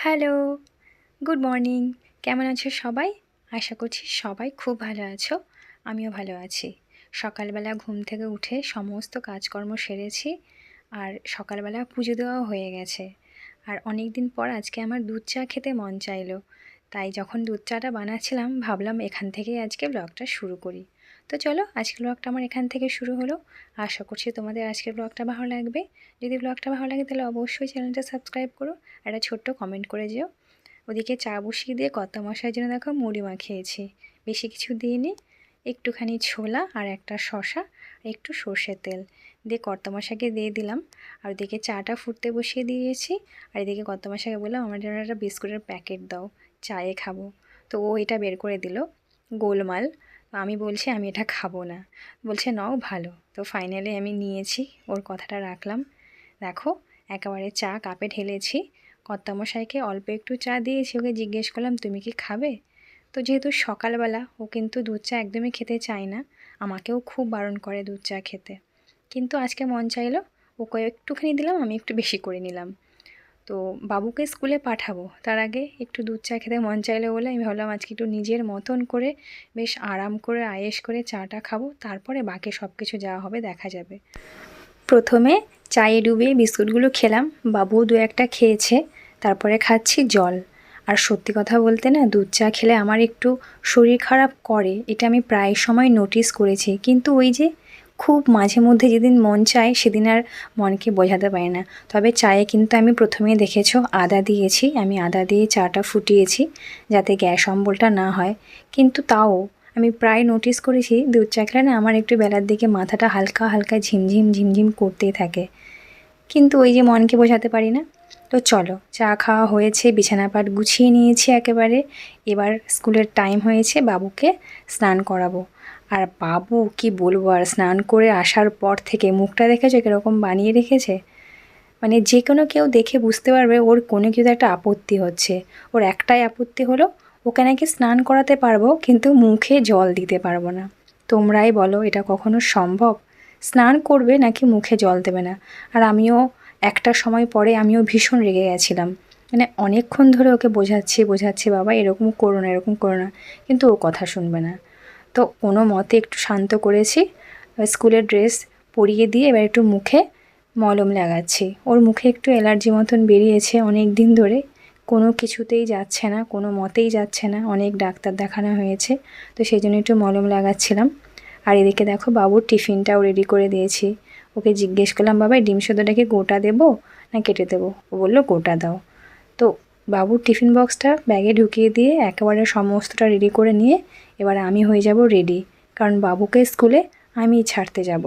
Hello, good morning. কেমন আছো সবাই? আশা করছি সবাই খুব ভালো আছো, আমিও ভালো আছি। সকালবেলা ঘুম থেকে উঠে সমস্ত কাজকর্ম সেরেছি আর সকালবেলা পুজো দেওয়াও হয়ে গেছে। আর অনেক দিন পর আজকে আমার দুধ চা খেতে মন চাইলো। তাই যখন দুধ চাটা বানাচ্ছিলাম, ভাবলাম এখান থেকেই আজকে ব্লগটা শুরু করি। তো চলো, আজকের ব্লগটা আমার এখান থেকে শুরু হলো। আশা করছি তোমাদের আজকের ব্লগটা ভালো লাগবে। যদি ব্লগটা ভালো লাগে তাহলে অবশ্যই চ্যানেলটা সাবস্ক্রাইব করো একটা ছোট্ট কমেন্ট করে যেও। ওদিকে চা বসিয়ে দিয়ে কত মশার জন্য দেখো মুড়ি মাখিয়েছি। বেশি কিছু দিইনি। একটুখানি ছোলা আর একটা শশা একটু সর্ষের তেল। দিয়ে কর্তমশাকে দিয়ে দিলাম। আর ওদিকে চাটা ফুটতে বসিয়ে দিয়েছি। আর এদিকে কর্তমশাকে বললাম, আমার জন্য একটা বিস্কুটের প্যাকেট দাও। চায়ে খাব। তো ও এটা বের করে দিল, গোলমাল। আমি বলছি, আমি এটা খাব না। বলছে, নাও, ভালো। তো ফাইনালি আমি নিয়েছি, ওর কথাটা রাখলাম। দেখো, একেবারে চা কাপে ঢেলেছি। কর্তামশাইকে অল্প একটু চা দিয়েছি, ওকে জিজ্ঞেস করলাম, তুমি কি খাবে? তো যেহেতু সকালবেলা, ও কিন্তু দুধ চা একদমই খেতে চায় না, আমাকেও খুব বারণ করে দুধ চা খেতে। কিন্তু আজকে মন চাইলো, ওকে একটুখানি দিলাম, আমি একটু বেশি করে নিলাম। তো বাবুকে স্কুলে পাঠাবো। তার আগে একটু দুধ চা খেতে মন চাইলো বলে আমি ভাবলাম আজকে একটু নিজের মতন করে বেশ আরাম করে আয়েস করে চাটা খাব, তারপরে বাকি সব কিছু যাওয়া হবে দেখা যাবে। প্রথমে চায়ে ডুবিয়ে বিস্কুটগুলো খেলাম, বাবুও দু একটা খেয়েছে, তারপরে খাচ্ছি জল। আর সত্যি কথা বলতে না, দুধ চা খেলে আমার একটু শরীর খারাপ করে, এটা আমি প্রায় সময় নোটিস করেছি। কিন্তু ওই যে খুব মাঝে মধ্যে যেদিন মন চায়, সেদিন আর মনকে বোঝাতে পারি না। তবে চায়ে কিন্তু আমি প্রথমেই দেখেছ, আদা দিয়েছি। আমি আদা দিয়ে চাটা ফুটিয়েছি যাতে গ্যাস অম্বলটা না হয়। কিন্তু তাও আমি প্রায় নোটিস করেছি, দুধ চা খেলে না আমার একটু বেলার দিকে মাথাটা হালকা হালকা ঝিমঝিম ঝিমঝিম করতেই থাকে। কিন্তু ওই যে মনকে বোঝাতে পারি না। তো চলো, চা খাওয়া হয়েছে বিছানাপাট গুছিয়ে নিয়েছি একেবারে। এবার স্কুলের টাইম হয়েছে, বাবুকে স্নান করাবো। আর বাবু, কি বলব? আর স্নান করে আসার পর থেকে মুখটা দেখেছ কীরকম বানিয়ে রেখেছে? মানে যে কোনো কেউ দেখে বুঝতে পারবে ওর কোনো কিছু একটা আপত্তি হচ্ছে। ওর একটাই আপত্তি হলো, ওকে নাকি স্নান করাতে পারব, কিন্তু মুখে জল দিতে পারব না। তোমরাই বলো, এটা কখনো সম্ভব? স্নান করবে নাকি মুখে জল দেবে না? আর আমিও একটা সময় পরে আমিও ভীষণ রেগে গেছিলাম। মানে অনেকক্ষণ ধরে ওকে বোঝাচ্ছি বোঝাচ্ছি, বাবা, এরকম করো না, এরকম করো না। কিন্তু ও কথা শুনবে না। তো কোনো মতে একটু শান্ত করেছি। স্কুলের ড্রেস পরিয়ে দিয়ে এবার একটু মুখে মলম লাগাচ্ছি। ওর মুখে একটু অ্যালার্জি মতন বেরিয়েছে অনেক দিন ধরে। কোনো কিছুতেই যাচ্ছে না, কোনো মতেই যাচ্ছে না। অনেক ডাক্তার দেখানো হয়েছে, তো সেই জন্য একটু মলম লাগাচ্ছিলাম। আর এদিকে দেখো বাবুর টিফিনটাও রেডি করে দিয়েছি। ওকে জিজ্ঞেস করলাম, বাবা ডিম সেদ্ধটাকে গোটা দেবো না কেটে দেবো? ও বলল, গোটা দাও। তো বাবুর টিফিন বক্সটা ব্যাগে ঢুকিয়ে দিয়ে একেবারে সমস্তটা রেডি করে নিয়ে এবার আমি হয়ে যাব রেডি কারণ বাবুকে স্কুলে আমি ছাড়তে যাব।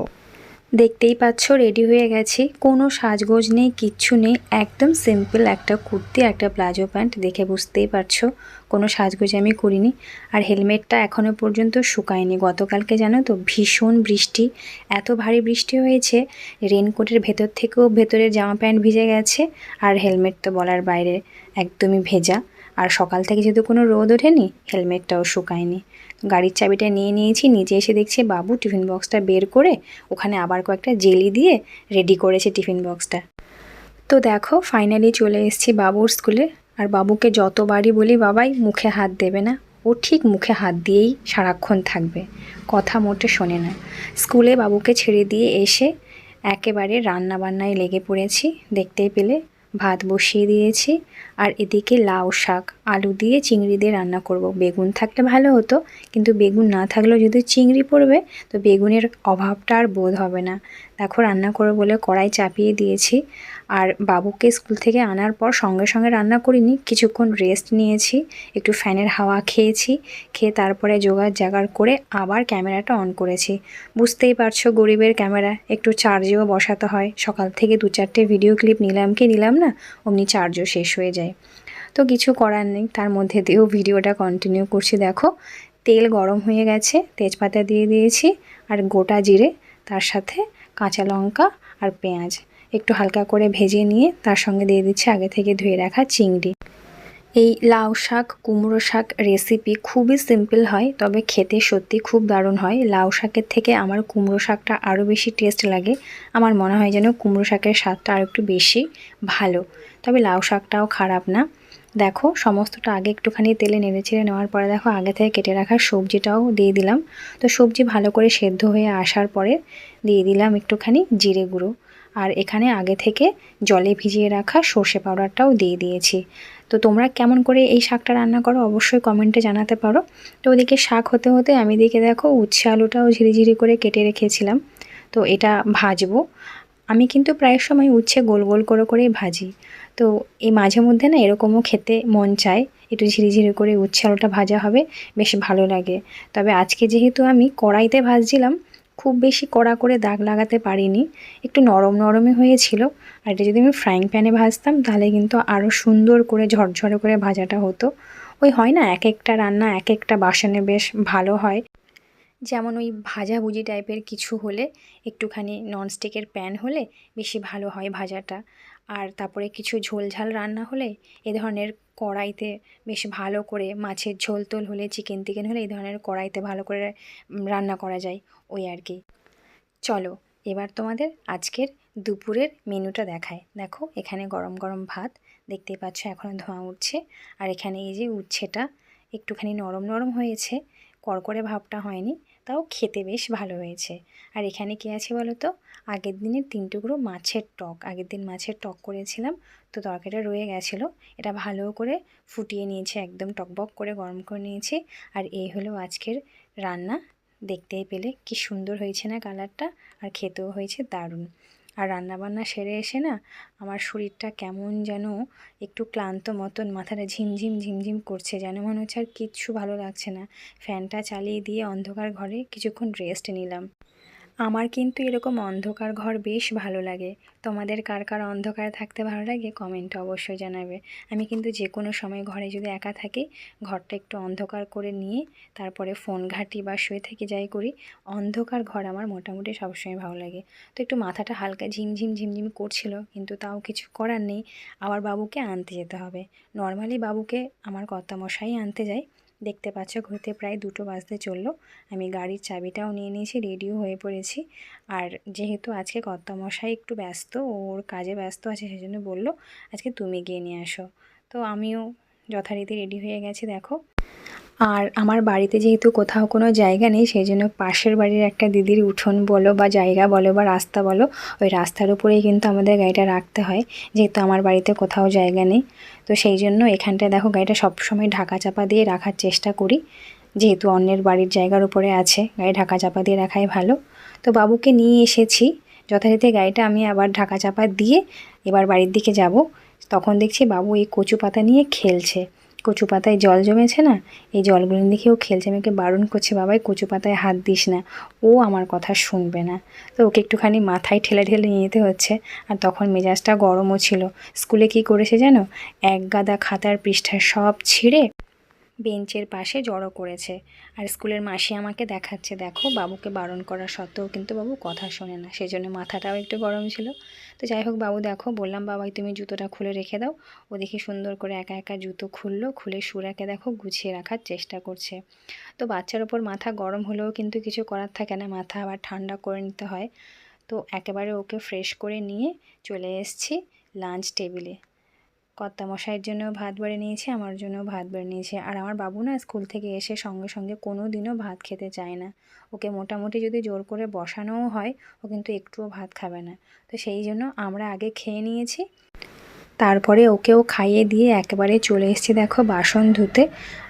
দেখতেই পাচ্ছ রেডি হয়ে গেছি। কোনো সাজগোজ নেই, কিচ্ছু নেই। একদম সিম্পল একটা কুর্তি, একটা প্লাজো প্যান্ট, দেখে বুঝতেই পারছ, কোনো সাজগোজ আমি করিনি। আর হেলমেটটা এখনও পর্যন্ত শুকায়নি। গতকালকে জানো তো ভীষণ বৃষ্টি, এত ভারী বৃষ্টি হয়েছে রেনকোটের ভেতর থেকেও ভেতরের জামা প্যান্ট ভিজে গেছে, আর হেলমেট তো বলার বাইরে একদমই ভেজা। আর সকাল থেকে যেহেতু কোনো রোদ ওঠেনি, হেলমেটটাও শুকায়নি। গাড়ির চাবিটা নিয়ে নিয়েছি নিচে এসে দেখছি বাবু টিফিন বক্সটা বের করে ওখানে আবার কয়েকটা জেলি দিয়ে রেডি করেছে টিফিন বক্সটা। তো দেখো ফাইনালি চলে এসেছি বাবুর স্কুলে আর বাবুকে যতবারই বলি, বাবাই, মুখে হাত দেবে না। ও ঠিক মুখে হাত দিয়েই সারাক্ষণ থাকবে। কথা মোটে শোনে না। স্কুলে বাবুকে ছেড়ে দিয়ে এসে একেবারে রান্না বান্নায় লেগে পড়েছি, দেখতেই পেলে। ভাত বসিয়ে দিয়েছি। আর এদিকে লাউ শাক, আলু দিয়ে চিংড়ি দিয়ে রান্না করব। বেগুন থাকলে ভালো হতো, কিন্তু বেগুন না থাকলেও যদি চিংড়ি পড়বে, তো বেগুনের অভাবটা আর বোধ হবে না। দেখো রান্না করব বলে কড়াই চাপিয়ে দিয়েছি। আর বাবুকে স্কুল থেকে আনার পর সঙ্গে সঙ্গে রান্না করিনি, কিছুক্ষণ রেস্ট নিয়েছি, একটু ফ্যানের হাওয়া খেয়েছি, খেয়ে তারপরে জোগাড় জাগাড় করে আবার ক্যামেরাটা অন করেছি। বুঝতেই পারছ গরিবের ক্যামেরা, একটু চার্জেও বসাতে হয়। সকাল থেকে দু চারটে ভিডিও ক্লিপ নিলাম কি নিলাম না, অমনি চার্জও শেষ হয়ে যায়। তো কিছু করার নেই, তার মধ্যে দিয়েও ভিডিওটা কন্টিনিউ করছি, দেখো। তেল গরম হয়ে গেছে, তেজপাতা দিয়ে দিয়েছি, আর গোটা জিরে, তার সাথে কাঁচা লঙ্কা আর পেঁয়াজ। একটু হালকা করে ভেজে নিয়ে তার সঙ্গে দিয়ে দিচ্ছি আগে থেকে ধুয়ে রাখা চিংড়ি। এই লাউ শাক, কুমড়ো শাক রেসিপি খুবই সিম্পল হয়, তবে খেতে সত্যি খুব দারুণ হয়। লাউ শাকের থেকে আমার কুমড়ো শাকটা আরও বেশি টেস্ট লাগে। আমার মনে হয় যেন কুমড়ো শাকের স্বাদটা আর একটু বেশি ভালো। তবে লাউ শাকটাও খারাপ না। দেখো, সমস্তটা আগে একটুখানি তেলে নেড়ে চেড়ে নেওয়ার পরে দেখো, আগে থেকে কেটে রাখা সবজিটাও দিয়ে দিলাম। তো সবজি ভালো করে সেদ্ধ হয়ে আসার পরে দিয়ে দিলাম একটুখানি জিরে গুঁড়ো। আর এখানে আগে থেকে জলে ভিজিয়ে রাখা সর্ষে পাউডারটাও দিয়ে দিয়েছি। তো তোমরা কেমন করে এই শাকটা রান্না করো অবশ্যই কমেন্টে জানাতে পারো। তো ওদিকে শাক হতে হতে আমি দিকে দেখো উচ্ছে আলুটাও ঝিরিঝিরি করে কেটে রেখেছিলাম। তো এটা ভাজবো। আমি কিন্তু প্রায় সময় উচ্ছে গোল গোল করে করেই ভাজি। তো এই মাঝে মধ্যে না এরকমও খেতে মন চায়। একটু ঝিরিঝিরি করে উচ্ছে আলুটা ভাজা হবে, বেশ ভালো লাগে। তবে আজকে যেহেতু আমি কড়াইতে ভাজছিলাম, খুব বেশি কড়া করে দাগ লাগাতে পারিনি। একটু নরম নরমই হয়েছিল। আর এটা যদি আমি ফ্রাইং প্যানে ভাজতাম, তাহলে কিন্তু আরও সুন্দর করে ঝরঝরে করে ভাজাটা হতো। ওই হয় না, এক একটা রান্না, এক একটা বাসনে বেশ ভালো হয়। যেমন ওই ভাজাভুজি টাইপের কিছু হলে, একটুখানি ননস্টিকের প্যান হলে বেশি ভালো হয় ভাজাটা। আর তারপরে কিছু ঝোল ঝাল রান্না হলে, এ ধরনের কড়াইতে বেশ ভালো করে মাছের ঝোল টোল হলে চিকেন টিকেন হলে এই ধরনের কড়াইতে ভালো করে রান্না করা যায় ওই আর কি। চলো, এবার তোমাদের আজকের দুপুরের মেনুটা দেখায় দেখো, এখানে গরম গরম ভাত, দেখতেই পাচ্ছ এখনও ধোঁয়া উঠছে। আর এখানে এই যে উচ্ছেটা, একটুখানি নরম নরম হয়েছে, কড়কড়ে ভাবটা হয়নি। তাও খেতে বেশ ভালো হয়েছে। আর এখানে কী আছে বলো তো আগের দিনের তিন টুকরো মাছের টক। আগের দিন মাছের টক করেছিলাম, তো তরকারিটা রয়ে গেছিল। এটা ভালো করে ফুটিয়ে নিয়েছে, একদম টকবক করে গরম করে নিয়েছি। আর এই হলো আজকের রান্না। দেখতেই পেলে কি সুন্দর হয়েছে না কালারটা, আর খেতেও হয়েছে দারুণ। আর রান্নাবান্না সেরে এসে না আমার শরীরটা কেমন যেন একটু ক্লান্ত মতন, মাথাটা ঝিমঝিম ঝিমঝিম করছে, যেন মনে হচ্ছে আর কিচ্ছু ভালো লাগছে না। ফ্যানটা চালিয়ে দিয়ে অন্ধকার ঘরে কিছুক্ষণ রেস্ট নিলাম। আমার কিন্তু এরকম অন্ধকার ঘর বেশ ভালো লাগে। তোমাদের কার কার অন্ধকারে থাকতে ভালো লাগে কমেন্টে অবশ্যই জানাবে। আমি কিন্তু যে কোনো সময় ঘরে যদি একা থাকি, ঘরটা একটু অন্ধকার করে নিয়ে, তারপরে ফোন ঘাঁটি বা শুয়ে থেকে যাই করি, অন্ধকার ঘর আমার মোটামুটি সবসময় ভালো লাগে। তো একটু মাথাটা হালকা ঝিমঝিম ঝিমঝিম করছিল, কিন্তু তাও কিছু করার নেই। আবার বাবুকে আনতে যেতে হবে। নর্মালি বাবুকে আমার কর্তামশাই আনতে যায়। দেখতে পাচ্ছ ঘুরতে প্রায় দুটো বাজতে চলল। আমি গাড়ির চাবিটাও নিয়ে নিয়েছি, রেডিও হয়ে পড়েছি। আর যেহেতু আজকে কর্তামশাই একটু ব্যস্ত ওর কাজে ব্যস্ত আছে সেজন্য বলল, আজকে তুমি গিয়ে নিয়ে আসো। তো আমিও যথারীতি রেডি হয়ে গেছি, দেখো। আর আমার বাড়িতে যেহেতু কোথাও কোনো জায়গা নেই, সেই জন্য পাশের বাড়ির একটা দিদির উঠোন বলো বা জায়গা বলো বা রাস্তা বলো, ওই রাস্তার উপরেই কিন্তু আমাদের গাড়িটা রাখতে হয়, যেহেতু আমার বাড়িতে কোথাও জায়গা নেই। তো সেই জন্য এখানটায় দেখো গাড়িটা সবসময় ঢাকা চাপা দিয়ে রাখার চেষ্টা করি, যেহেতু অন্যের বাড়ির জায়গার উপরে আছে, গাড়ি ঢাকা চাপা দিয়ে রাখাই ভালো। তো বাবুকে নিয়ে এসেছি, যথারীতি গাড়িটা আমি আবার ঢাকা চাপা দিয়ে এবার বাড়ির দিকে যাব। তখন দেখছি বাবু এই কচু পাতা নিয়ে খেলছে। কচু পাতায় জল জমেছে না? এই জলগুলো দেখে ও খেলছে। ওকে বারণ করছে, বাবাই, কচু পাতায় হাত দিস না। ও আমার কথা শুনবে না। তো ওকে একটুখানি মাথায় ঠেলে ঠেলে নিয়ে যেতে হচ্ছে। আর তখন মেজাজটা গরমও ছিল। স্কুলে কি করেছে জানো? এক গাদা খাতার পৃষ্ঠা সব ছিঁড়ে বেঞ্চের পাশে জড়ো করেছে। আর স্কুলের মাসি আমাকে দেখাচ্ছে, দেখো, বাবুকে বারণ করা সত্ত্বেও কিন্তু বাবু কথা শোনে না। সেই জন্য মাথাটাও একটু গরম ছিল। তো যাই হোক, বাবু দেখো, বললাম, বাবাই, তুমি জুতোটা খুলে রেখে দাও। ও দেখি সুন্দর করে একা একা জুতো খুললো, খুলে সুরাকে দেখো গুছিয়ে রাখার চেষ্টা করছে। তো বাচ্চার ওপর মাথা গরম হলেও কিন্তু কিছু করার থাকে না, মাথা আবার ঠান্ডা করে নিতে হয়। তো একেবারে ওকে ফ্রেশ করে নিয়ে চলে এসছি লাঞ্চ টেবিলে। কর্তামশাইয়ের জন্য ভাত বেড়ে নিয়েছে, আমার জন্য ভাত বেড়ে নিয়েছে। আর আমার বাবু না স্কুল থেকে এসে সঙ্গে সঙ্গে কোনো দিনও ভাত খেতে চায় না। ওকে মোটামুটি যদি জোর করে বসানোও হয়, ও কিন্তু একটুও ভাত খাবে না। তো সেই জন্য আমরা আগে খেয়ে নিয়েছি। তারপরে ওকেও খাইয়ে দিয়ে একেবারে চলে এসেছি, দেখো, বাসন ধুতে।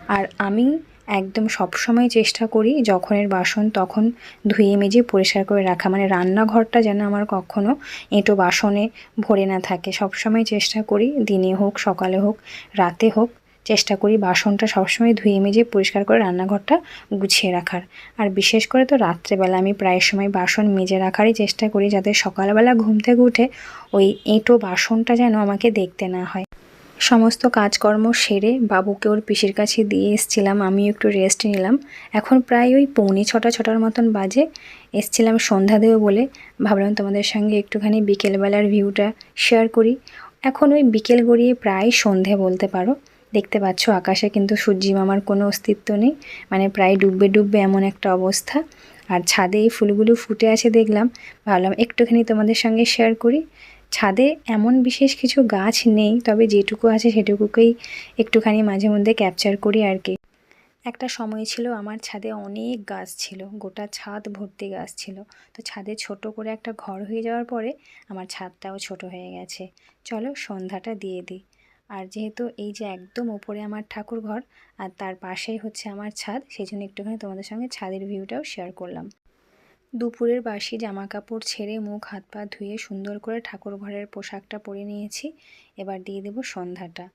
আর আমি একদম সবসময় চেষ্টা করি যখনের বাসন তখন ধুয়ে মেজে পরিষ্কার করে রাখা। মানে রান্নাঘরটা যেন আমার কখনও এঁটো বাসনে ভরে না থাকে। সবসময় চেষ্টা করি দিনে হোক, সকালে হোক, রাতে হোক, চেষ্টা করি বাসনটা সবসময় ধুয়ে মেজে পরিষ্কার করে রান্নাঘরটা গুছিয়ে রাখার। আর বিশেষ করে তো রাত্রেবেলা আমি প্রায় সময় বাসন মেজে রাখারই চেষ্টা করি যাতে সকালবেলা ঘুম থেকে উঠে ওই এঁটো বাসনটা যেন আমাকে দেখতে না হয়। সমস্ত কাজকর্ম সেরে বাবুকে ওর পিসির কাছে দিয়ে এসছিলাম, আমিও একটু রেস্ট নিলাম। এখন প্রায় ওই পৌনে ছটা, ছটার মতন বাজে। এসছিলাম সন্ধ্যা দেবো বলে। ভাবলাম তোমাদের সঙ্গে একটুখানি বিকেলবেলার ভিউটা শেয়ার করি। এখন ওই বিকেল গড়িয়ে প্রায় সন্ধে বলতে পারো। দেখতে পাচ্ছ আকাশে কিন্তু সূর্যি মামার কোনো অস্তিত্ব নেই। মানে প্রায় ডুববে ডুববে এমন একটা অবস্থা। আর ছাদে এই ফুলগুলো ফুটে আছে দেখলাম। ভাবলাম একটুখানি তোমাদের সঙ্গে শেয়ার করি। ছাদে এমন বিশেষ কিছু গাছ নেই, তবে যেটুকু আছে সেটুকুকেই একটুখানি মাঝে মধ্যে ক্যাপচার করি আর কি। একটা সময় ছিল আমার ছাদে অনেক গাছ ছিল, গোটা ছাদ ভর্তি গাছ ছিল। তো ছাদে ছোট করে একটা ঘর হয়ে যাওয়ার পরে আমার ছাদটাও ছোট হয়ে গেছে। চলো সন্ধ্যাটা দিয়ে দিই। আর যেহেতু এই যে একদম ওপরে আমার ঠাকুর ঘর আর তার পাশেই হচ্ছে আমার ছাদ, সেই জন্য একটুখানি তোমাদের সঙ্গে ছাদের ভিউটাও শেয়ার করলাম। দুপুরের বাসি জামা কাপড় ছেড়ে মুখ, হাত পা ধুয়ে সুন্দর করে ঠাকুর ঘরের পোশাকটা পরে নিয়েছি। এবার দিয়ে দেব সন্ধ্যাটা।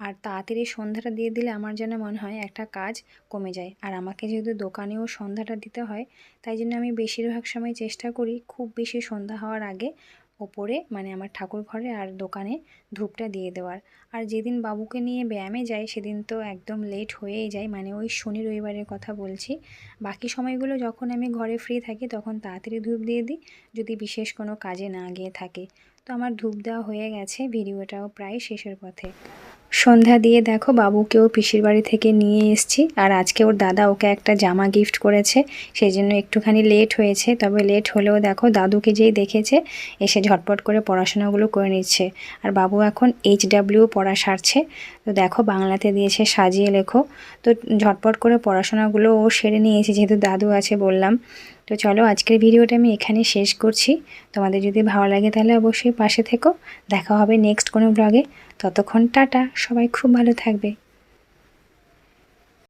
আর তাড়াতাড়ি সন্ধ্যাটা দিয়ে দিলে আমার যেন মনে হয় একটা কাজ কমে যায়। আর আমাকে যেহেতু দোকানেও সন্ধ্যাটা দিতে হয়, তাই জন্য আমি বেশিরভাগ সময় চেষ্টা করি খুব বেশি সন্ধ্যা হওয়ার আগে ওপরে মানে আমার ঠাকুর ঘরে আর দোকানে ধূপটা দিয়ে দেওয়ার। আর যেদিন বাবুকে নিয়ে ব্যায়ামে যাই, সেদিন তো একদম লেট হয়েই যায় মানে ওই শনি রবিবারের কথা বলছি। বাকি সময়গুলো যখন আমি ঘরে ফ্রি থাকি, তখন তাড়াতাড়ি ধূপ দিয়ে দিই, যদি বিশেষ কোনো কাজে না গিয়ে থাকে। তো আমার ধূপ দেওয়া হয়ে গেছে, ভিডিওটাও প্রায় শেষের পথে। সন্ধ্যা দিয়ে দেখো বাবুকেও পিসির বাড়ি থেকে নিয়ে এসছি। আর আজকে ওর দাদা ওকে একটা জামা গিফট করেছে সেই জন্য একটুখানি লেট হয়েছে। তবে লেট হলেও দেখো দাদুকে যেই দেখেছে, এসে ঝটপট করে পড়াশোনাগুলো করে নিচ্ছে। আর বাবু এখন এইচ ডাব্লিউ পড়া সারছে। তো দেখো বাংলাতে দিয়েছে সাজিয়ে লেখো। তো ঝটপট করে পড়াশোনাগুলো ও সেরে নিয়েছে, যেহেতু দাদু আছে বললাম। তো চলো আজকের ভিডিওটা আমি এখানে শেষ করছি। তোমাদের যদি ভালো লাগে তাহলে অবশ্যই পাশে থেকো। দেখা হবে নেক্সট কোনো ব্লগে ততক্ষণ টাটা সবাই খুব ভালো থাকবে।